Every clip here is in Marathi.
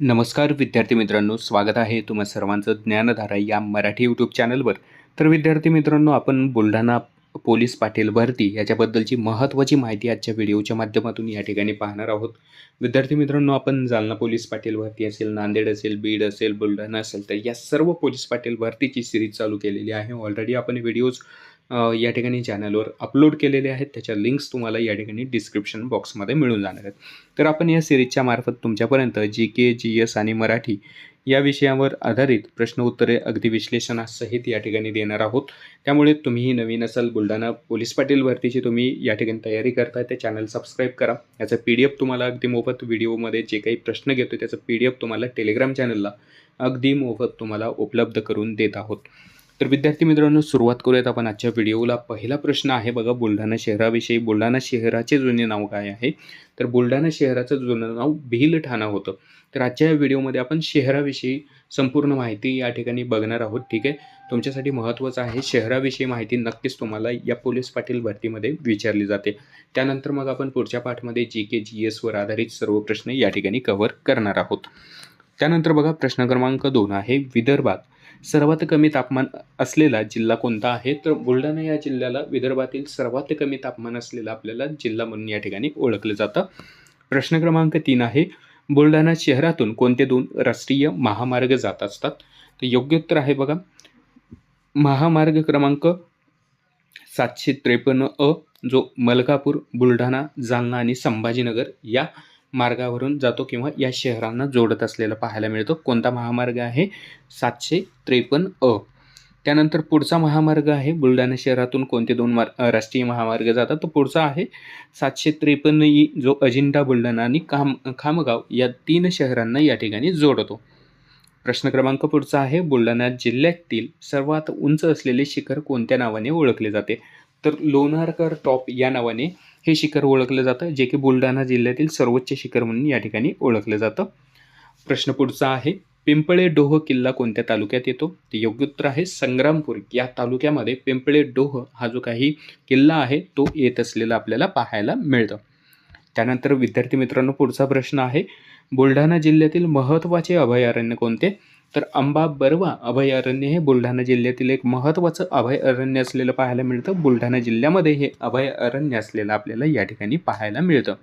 नमस्कार विद्यार्थी मित्रांनो स्वागत आहे तुम्हा सर्वांचं ज्ञानधारा या मराठी यूट्यूब चॅनलवर तर विद्यार्थी मित्रांनो आपण बुलढाणा पोलीस पाटील भरती याच्याबद्दलची महत्त्वाची माहिती आजच्या व्हिडिओच्या माध्यमातून या ठिकाणी पाहणार आहोत. विद्यार्थी मित्रांनो आपण जालना पोलीस पाटील भरती असेल नांदेड असेल बीड असेल बुलढाणा असेल तर या सर्व पोलीस पाटील भरतीची सिरीज चालू केलेली आहे. ऑलरेडी आपण व्हिडिओज या ठिकाणी चॅनलवर अपलोड केलेले आहेत. त्याच्या लिंक्स तुम्हाला या ठिकाणी डिस्क्रिप्शन बॉक्समध्ये मिळून जाणार आहेत. तर आपण या सिरीजच्या मार्फत तुमच्यापर्यंत जी के जी एस आणि मराठी या विषयावर आधारित प्रश्न उत्तरे अगदी विश्लेषणासहित या ठिकाणी देणार आहोत. त्यामुळे तुम्हीही नवीन असाल बुलढाणा पोलीस पाटील भरतीची तुम्ही या ठिकाणी तयारी करताय ते चॅनल सबस्क्राईब करा. याचा पी डी एफ तुम्हाला अगदी मोफत व्हिडिओमध्ये जे काही प्रश्न घेतो त्याचं पी डी एफ तुम्हाला टेलिग्राम चॅनलला अगदी मोफत तुम्हाला उपलब्ध करून देत आहोत. तर विद्यार्थी मित्रांनो सुरुवात करूयात आपण आजच्या व्हिडिओला. पहिला प्रश्न आहे बघा बुलढाणा शहराविषयी. बुलढाणा शहराचे जुने नाव काय आहे? तर बुलढाणा शहराचं जुनं नाव भिलठाणा होतं. तर आजच्या या व्हिडिओमध्ये आपण शहराविषयी संपूर्ण माहिती या ठिकाणी बघणार आहोत ठीक आहे? तुमच्यासाठी महत्त्वाचं आहे शहराविषयी माहिती नक्कीच तुम्हाला या पोलीस पाटील भरतीमध्ये विचारली जाते. त्यानंतर मग आपण पुढच्या पाठमध्ये जी के जी एसवर आधारित सर्व प्रश्न या ठिकाणी कव्हर करणार आहोत. त्यानंतर बघा प्रश्न क्रमांक दोन आहे विदर्भात. सर्वात कमी तापमान असलेला जिल्हा कोणता आहे? तर बुलढाणा या जिल्ह्याला विदर्भातील सर्वात कमी तापमान असलेला आपल्याला जिल्हा म्हणून या ठिकाणी ओळखलं जातं. प्रश्न क्रमांक तीन आहे बुलढाणा शहरातून कोणते दोन राष्ट्रीय महामार्ग जात असतात? तर योग्य उत्तर आहे बघा महामार्ग क्रमांक सातशे त्रेपन्न अ जो मलकापूर बुलढाणा जालना आणि संभाजीनगर या मार्गावरून जातो किंवा या शहरांना जोडत असलेला पाहायला मिळतो. कोणता महामार्ग आहे? सातशे त्रेपन्न अ. त्यानंतर पुढचा महामार्ग आहे बुलढाणा शहरातून कोणते दोन मार राष्ट्रीय महामार्ग जातात? तो पुढचा आहे सातशे त्रेपन्न ई जो अजिंठा बुलढाणा आणि खाम खामगाव या तीन शहरांना या ठिकाणी जोडतो. प्रश्न क्रमांक पुढचा आहे. बुलढाणा जिल्ह्यातील सर्वात उंच असलेले शिखर कोणत्या नावाने ओळखले जाते? तर लोणारकर टॉप या नावाने हे शिखर ओळखलं जातं जे की बुलढाणा जिल्ह्यातील सर्वोच्च शिखर म्हणून या ठिकाणी ओळखलं जातं. प्रश्न पुढचा आहे पिंपळे डोह किल्ला कोणत्या तालुक्यात येतो? ते योग्य उत्तर आहे संग्रामपूर. या तालुक्यामध्ये पिंपळे डोह हा जो काही किल्ला आहे तो येत असलेला आपल्याला पाहायला मिळतं. त्यानंतर विद्यार्थी मित्रांनो पुढचा प्रश्न आहे बुलढाणा जिल्ह्यातील महत्त्वाचे अभयारण्य कोणते? तर अंबा बर्वा अभयारण्य हे बुलढाणा जिल्ह्यातील एक महत्त्वाचं अभयारण्य असलेलं पाहायला मिळतं. बुलढाणा जिल्ह्यामध्ये हे अभयारण्य असलेलं आपल्याला या ठिकाणी पाहायला मिळतं.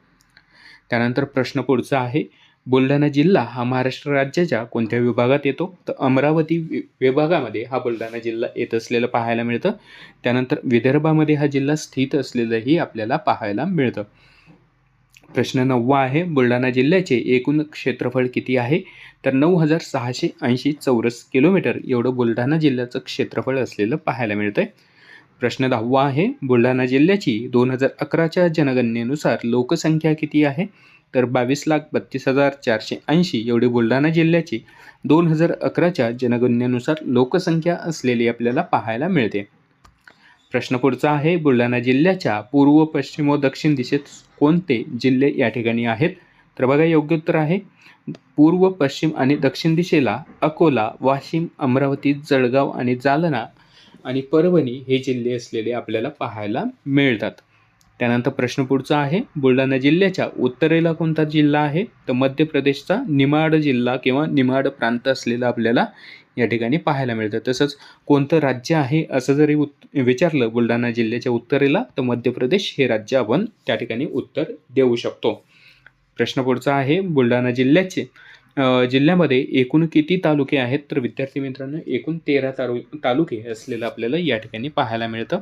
त्यानंतर प्रश्न पुढचा आहे. बुलढाणा जिल्हा हा महाराष्ट्र राज्याच्या कोणत्या विभागात येतो? तर अमरावती वि- विभागामध्ये हा बुलढाणा जिल्हा येत असलेलं पाहायला मिळतं. त्यानंतर विदर्भामध्ये हा जिल्हा स्थित असलेलंही आपल्याला पाहायला मिळतं. प्रश्न नववा आहे बुलढाणा जिल्ह्याचे एकूण क्षेत्रफळ किती आहे? तर नऊ हजार सहाशे ऐंशी चौरस किलोमीटर एवढं बुलढाणा जिल्ह्याचं क्षेत्रफळ असलेलं पाहायला मिळतं आहे प्रश्न दहावा आहे बुलढाणा जिल्ह्याची दोन हजार अकराच्या जनगणनेनुसार लोकसंख्या किती आहे? तर बावीस लाख बत्तीस हजार चारशे ऐंशी एवढी बुलढाणा जिल्ह्याची दोन हजार अकराच्या जनगणनेनुसार लोकसंख्या असलेली आपल्याला पाहायला मिळते. प्रश्न पुढचा आहे बुलढाणा जिल्ह्याच्या पूर्व पश्चिम व दक्षिण दिशेत कोणते जिल्हे या ठिकाणी आहेत? तर बघा योग्य उत्तर आहे. पूर्व पश्चिम आणि दक्षिण दिशेला अकोला वाशिम अमरावती जळगाव आणि जालना आणि परभणी हे जिल्हे असलेले आपल्याला पाहायला मिळतात. त्यानंतर प्रश्न पुढचा आहे. बुलढाणा जिल्ह्याच्या उत्तरेला कोणता जिल्हा आहे? तर मध्य प्रदेशचा निमाड जिल्हा किंवा निमाड प्रांत असलेला आपल्याला या ठिकाणी पाहायला मिळतं. तसंच कोणतं राज्य आहे असं जरी उत विचारलं बुलढाणा जिल्ह्याच्या उत्तरेला तर मध्य प्रदेश हे राज्य आपण त्या ठिकाणी उत्तर देऊ शकतो. प्रश्न पुढचा आहे बुलढाणा जिल्ह्याचे जिल्ह्यामध्ये एकूण किती तालुके आहेत? तर विद्यार्थी मित्रांनो एकूण तेरा तालु तालुके असलेलं आपल्याला या ठिकाणी पाहायला मिळतं.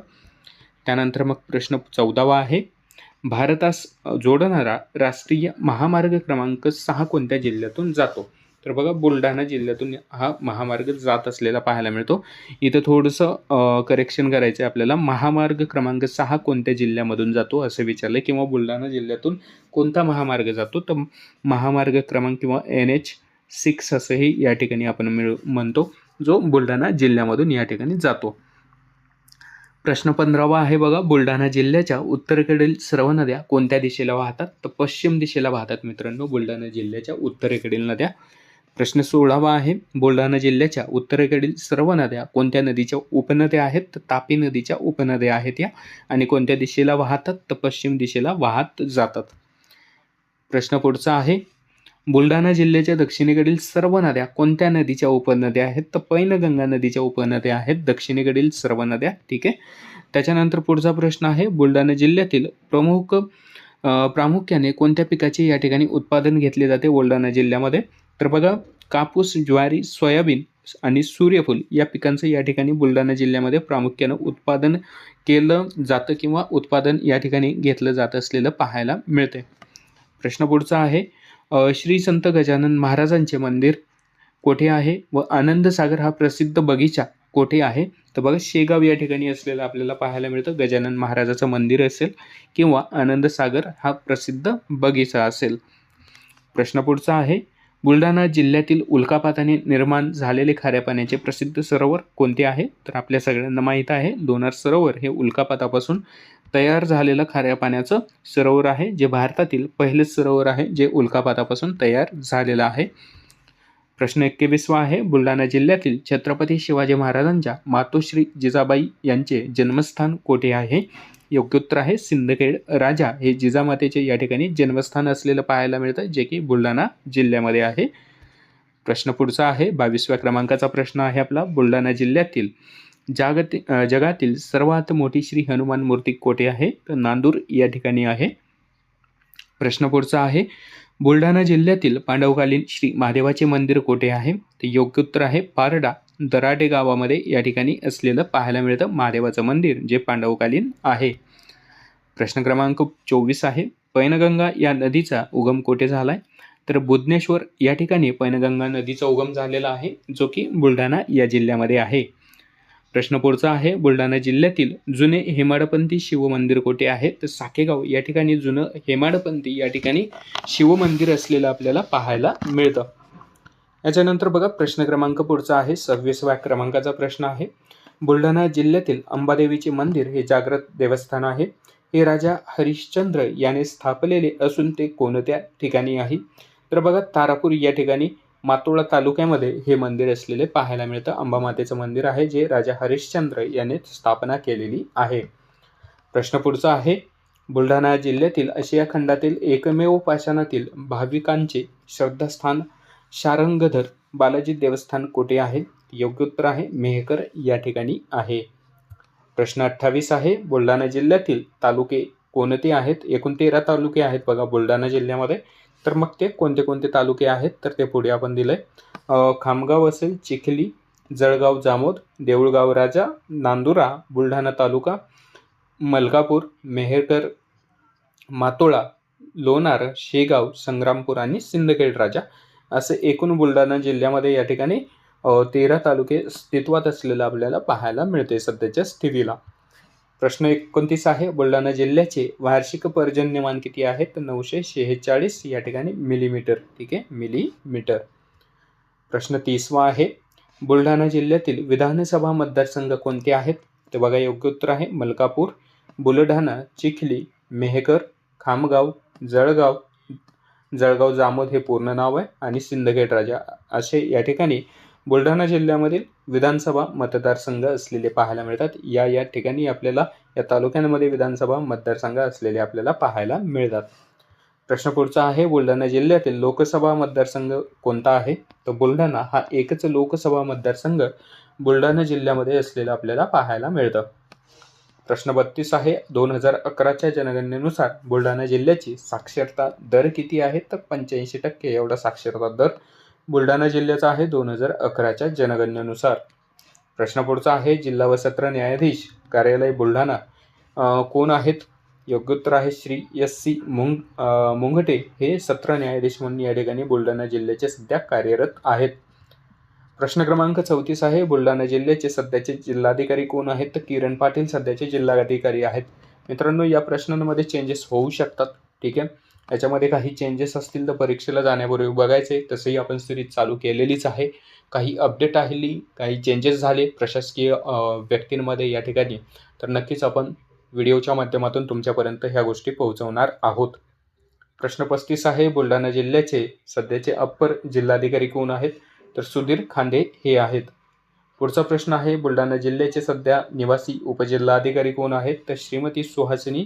त्यानंतर मग प्रश्न चौदावा आहे भारतास जोडणारा राष्ट्रीय महामार्ग क्रमांक सहा कोणत्या जिल्ह्यातून जातो? तर बघा बुलढाणा जिल्ह्यातून हा महामार्ग जात असलेला पाहायला मिळतो. इथं थोडंसं करेक्शन करायचं आहे आपल्याला. महामार्ग क्रमांक सहा कोणत्या जिल्ह्यामधून जातो असं विचारलं किंवा बुलढाणा जिल्ह्यातून कोणता महामार्ग जातो? तर महामार्ग क्रमांक किंवा एन एच सिक्स असंही या ठिकाणी आपण मिळ म्हणतो जो बुलढाणा जिल्ह्यामधून या ठिकाणी जातो. प्रश्न पंधरावा आहे बघा बुलढाणा जिल्ह्याच्या उत्तरेकडील सर्व नद्या कोणत्या दिशेला वाहतात? तर पश्चिम दिशेला वाहतात मित्रांनो बुलढाणा जिल्ह्याच्या उत्तरेकडील नद्या. प्रश्न सोळावा आहे. बुलढाणा जिल्ह्याच्या उत्तरेकडील सर्व नद्या कोणत्या नदीच्या उपनद्या आहेत? तर तापी नदीच्या उपनद्या आहेत या. आणि कोणत्या दिशेला वाहतात? तर पश्चिम दिशेला वाहत जातात. प्रश्न पुढचा आहे. बुलढाणा जिल्ह्याच्या दक्षिणेकडील सर्व नद्या कोणत्या नदीच्या उपनद्या आहेत? तर पैनगंगा नदीच्या उपनद्या आहेत. दक्षिणेकडील सर्व नद्या. ठीक आहे. त्याच्यानंतर पुढचा प्रश्न आहे. बुलढाणा जिल्ह्यातील प्रमुख प्रामुख्याने कोणत्या पिकाचे या ठिकाणी उत्पादन घेतले जाते? बुलढाणा जिल्ह्यामध्ये. तर बघा कापूस ज्वारी सोयाबीन आणि सूर्यफूल या पिकांचं या ठिकाणी बुलढाणा जिल्ह्यामध्ये प्रामुख्यानं उत्पादन केलं जातं किंवा उत्पादन या ठिकाणी घेतलं जात असलेलं पाहायला मिळते प्रश्न पुढचा आहे श्री संत गजानन महाराजांचे मंदिर कोठे आहे व आनंदसागर हा प्रसिद्ध बगीचा कोठे आहे? तर बघा शेगाव या ठिकाणी असलेलं आपल्याला पाहायला मिळतं. गजानन महाराजाचं मंदिर असेल किंवा आनंदसागर हा प्रसिद्ध बगीचा असेल. प्रश्न पुढचा आहे बुलढाणा जिल्ह्यातील उल्कापाताने निर्माण झालेले खाऱ्या पाण्याचे प्रसिद्ध सरोवर कोणते आहे? तर आपल्या सगळ्यांना माहीत आहे लोणार सरोवर हे उल्कापातापासून तयार झालेलं खाऱ्या पाण्याचं सरोवर आहे जे भारतातील पहिलेच सरोवर आहे जे उल्कापातापासून तयार झालेलं आहे. प्रश्न एक्केवीसवा आहे बुलढाणा जिल्ह्यातील छत्रपती शिवाजी महाराजांच्या मातोश्री जिजाबाई यांचे जन्मस्थान कोठे आहे? योग्य उत्तर आहे. सिंदखेड राजा हे जिजामातेचे या ठिकाणी जन्मस्थान असलेलं पाहायला मिळतं जे की बुलढाणा जिल्ह्यामध्ये आहे. प्रश्न पुढचा आहे. बावीसव्या क्रमांकाचा प्रश्न आहे आपला बुलढाणा जिल्ह्यातील जागति जगातील सर्वात मोठी श्री हनुमान मूर्ती कोठे आहे? तर नांदूर या ठिकाणी आहे. प्रश्न पुढचा आहे. बुलढाणा जिल्ह्यातील पांडवकालीन श्री महादेवाचे मंदिर कोठे आहे? ते योग्य उत्तर आहे पारडा. दराडे गावामध्ये या ठिकाणी असलेलं पाहायला मिळतं महादेवाचं मंदिर जे पांडवकालीन आहे. प्रश्न क्रमांक चोवीस आहे. पैनगंगा या नदीचा उगम कोठे झाला आहे तर बुधनेश्वर या ठिकाणी पैनगंगा नदीचा उगम झालेला आहे जो की बुलढाणा या जिल्ह्यामध्ये आहे. प्रश्न पुढचा आहे बुलढाणा जिल्ह्यातील जुने हेमाडपंथी शिवमंदिर कोठे आहे? तर साकेगाव या ठिकाणी जुनं हेमाडपंथी या ठिकाणी शिवमंदिर असलेलं आपल्याला पाहायला मिळतं. याच्यानंतर बघा प्रश्न क्रमांक पुढचा आहे. सव्वीसव्या क्रमांकाचा प्रश्न आहे. बुलढाणा जिल्ह्यातील अंबादेवीचे मंदिर हे जागृत देवस्थान आहे. हे राजा हरिश्चंद्र याने स्थापलेले असून ते कोणत्या ठिकाणी आहे? तर बघा तारापूर या ठिकाणी मातोळा तालुक्यामध्ये हे मंदिर असलेले पाहायला मिळतं. अंबामातेचं मंदिर आहे जे राजा हरिश्चंद्र याने स्थापना केलेली आहे. प्रश्न पुढचा आहे. बुलढाणा जिल्ह्यातील आशिया खंडातील एकमेव पाषाणातील भाविकांचे श्रद्धास्थान शारंगधर बालाजी देवस्थान कोठे आहे? योग्य उत्तर आहे मेहकर या ठिकाणी आहे. प्रश्न अठ्ठावीस आहे बुलढाणा जिल्ह्यातील तालुके कोणते आहेत? एकूण तेरा तालुके आहेत बघा बुलढाणा जिल्ह्यामध्ये. तर मग ते कोणते कोणते तालुके आहेत? तर ते पुढे आपण दिलंय. खामगाव असेल चिखली जळगाव जामोद देऊळगाव राजा नांदुरा बुलढाणा तालुका मलकापूर मेहरकर मातोळा लोणार शेगाव संग्रामपूर आणि सिंदखेड राजा. असे एकूण बुलढाणा जिल्ह्यामध्ये या ठिकाणी तेरा तालुके अस्तित्वात असलेलं आपल्याला पाहायला मिळते सध्याच्या स्थितीला. प्रश्न एकोणतीस आहे बुलढाणा जिल्ह्याचे वार्षिक पर्जन्यमान किती आहे तर नऊशे शेहेचाळीस या ठिकाणी मिलीमीटर ठीक आहे? मिलीमीटर. प्रश्न तीसवा आहे बुलढाणा जिल्ह्यातील विधानसभा मतदारसंघ कोणते आहेत? ते बघा योग्य उत्तर आहे मलकापूर बुलढाणा चिखली मेहकर खामगाव जळगाव जळगाव जामोद हे पूर्ण नाव आहे आणि सिंदखेड राजा असे या ठिकाणी बुलढाणा जिल्ह्यामधील विधानसभा मतदारसंघ असलेले पाहायला मिळतात. या या ठिकाणी आपल्याला या तालुक्यांमध्ये विधानसभा मतदारसंघ असलेले आपल्याला पाहायला मिळतात. प्रश्न पुढचा आहे बुलढाणा जिल्ह्यातील लोकसभा मतदारसंघ कोणता आहे? तर बुलढाणा हा एकच लोकसभा मतदारसंघ बुलढाणा जिल्ह्यामध्ये असलेला आपल्याला पाहायला मिळतं. प्रश्न बत्तीस आहे. दोन हजार अकराच्या जनगणनेनुसार बुलढाणा जिल्ह्याची साक्षरता दर किती आहे? तर पंच्याऐंशी टक्के एवढा साक्षरता दर बुलढाणा जिल्ह्याचा आहे दोन हजार अकराच्या जनगणनेनुसार. प्रश्न पुढचा आहे. जिल्हा व सत्र न्यायाधीश कार्यालय बुलढाणा कोण आहेत? योग्य उत्तर आहे श्री एस सी मुंग मुंगटे. हे सत्र न्यायाधीश म्हणून या ठिकाणी बुलढाणा जिल्ह्याचे सध्या कार्यरत आहेत. प्रश्न क्रमांक चौतीस आहे. बुलढाणा जिल्ह्याचे सध्याचे जिल्हाधिकारी कोण आहेत? तर किरण पाटील सध्याचे जिल्हाधिकारी आहेत. मित्रांनो या प्रश्नांमध्ये चेंजेस होऊ शकतात. ठीक आहे? याच्यामध्ये काही चेंजेस असतील तर परीक्षेला जाण्यापूर्वी बघायचे. तसंही आपण सिरीज चालू केलेलीच आहे. काही अपडेट आली काही चेंजेस झाले प्रशासकीय व्यक्तींमध्ये या ठिकाणी. तर नक्कीच आपण व्हिडिओच्या माध्यमातून तुमच्यापर्यंत ह्या गोष्टी पोहोचवणार आहोत. प्रश्न पस्तीस आहे. बुलढाणा जिल्ह्याचे सध्याचे अप्पर जिल्हाधिकारी कोण आहेत? तर सुधीर खांडे हे आहेत. पुढचा प्रश्न आहे बुलढाणा जिल्ह्याचे सध्या निवासी उपजिल्हाधिकारी कोण आहेत? तर श्रीमती सुहासिनी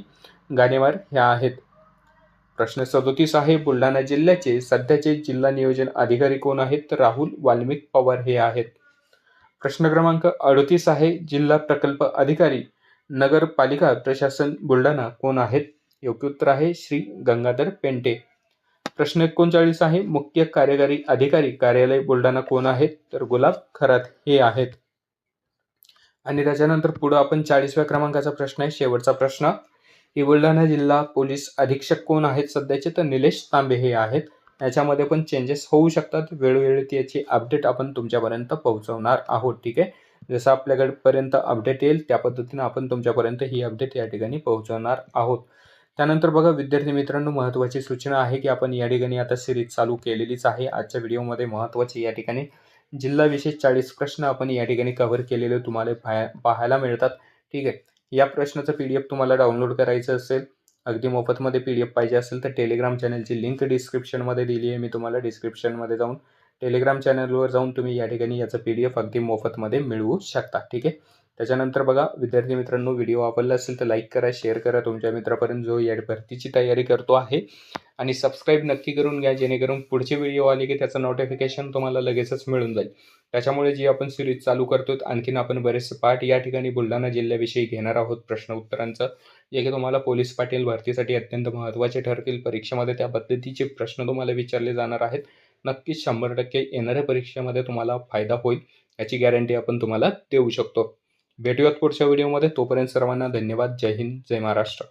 गानेवार ह्या आहेत. प्रश्न सदोतीस आहे बुलढाणा जिल्ह्याचे सध्याचे जिल्हा नियोजन अधिकारी कोण आहेत? तर राहुल वाल्मिक पवार हे आहेत. प्रश्न क्रमांक अडतीस आहे जिल्हा प्रकल्प अधिकारी नगरपालिका प्रशासन बुलढाणा कोण आहेत? योग्य उत्तर आहे श्री गंगाधर पेंटे प्रश्न एकोणचाळीस आहे. मुख्य कार्यकारी अधिकारी कार्यालय बुलढाणा कोण आहेत? तर गुलाब खरात हे आहेत. आणि त्याच्यानंतर पुढं आपण चाळीसव्या क्रमांकाचा प्रश्न आहे. शेवटचा प्रश्न की बुलढाणा जिल्हा पोलीस अधीक्षक कोण आहेत सध्याचे? तर निलेश तांबे हे आहेत. याच्यामध्ये पण चेंजेस होऊ शकतात. वेळोवेळी त्याची अपडेट आपण तुमच्यापर्यंत पोहोचवणार आहोत. ठीक आहे? जसं आपल्याकडे पर्यंत अपडेट येईल त्या पद्धतीनं आपण तुमच्यापर्यंत ही अपडेट या ठिकाणी पोहोचवणार आहोत. त्यानंतर बघा विद्यार्थी मित्रांनो महत्त्वाची सूचना आहे की आपण या ठिकाणी आता सिरीज चालू केलेलीच आहे. आजच्या व्हिडिओमध्ये महत्त्वाची या ठिकाणी जिल्हा विशेष चाळीस प्रश्न आपण या ठिकाणी कव्हर केलेले तुम्हाला पाहा पाहायला मिळतात. ठीक आहे. या प्रश्नाचं पी डी एफ तुम्हाला डाउनलोड करायचं असेल अगदी मोफतमध्ये पी डी एफ पाहिजे असेल तर टेलिग्राम चॅनलची लिंक डिस्क्रिप्शनमध्ये दिली आहे. मी तुम्हाला डिस्क्रिप्शनमध्ये जाऊन टेलिग्राम चॅनलवर जाऊन तुम्ही या ठिकाणी याचं पी डी एफ अगदी मोफतमध्ये मिळवू शकता. ठीक आहे. त्याच्यानंतर बघा विद्यार्थी मित्रांनो व्हिडिओ आवडला असेल तर लाईक करा शेअर करा. तुमच्या मित्रापर्यंत जो या भरतीची तयारी करतो आहे. आणि सबस्क्राईब नक्की करून घ्या जेणेकरून पुढचे व्हिडिओ आले की त्याचं नोटिफिकेशन तुम्हाला लगेचच मिळून जाईल. त्याच्यामुळे जी आपण सिरीज चालू करतो आणखीन आपण बरेचसे पाठ या ठिकाणी बुलढाणा जिल्ह्याविषयी घेणार आहोत प्रश्न उत्तरांचं. जे की तुम्हाला पोलीस पाटील भरतीसाठी अत्यंत महत्त्वाचे ठरतील. परीक्षेमध्ये त्या पद्धतीचे प्रश्न तुम्हाला विचारले जाणार आहेत. नक्कीच शंभर टक्के येणाऱ्या परीक्षेमध्ये तुम्हाला फायदा होईल. याची गॅरंटी आपण तुम्हाला देऊ शकतो. भेटूयात पुढच्या व्हिडिओमध्ये. तोपर्यंत सर्वांना धन्यवाद. जय हिंद. जय महाराष्ट्र.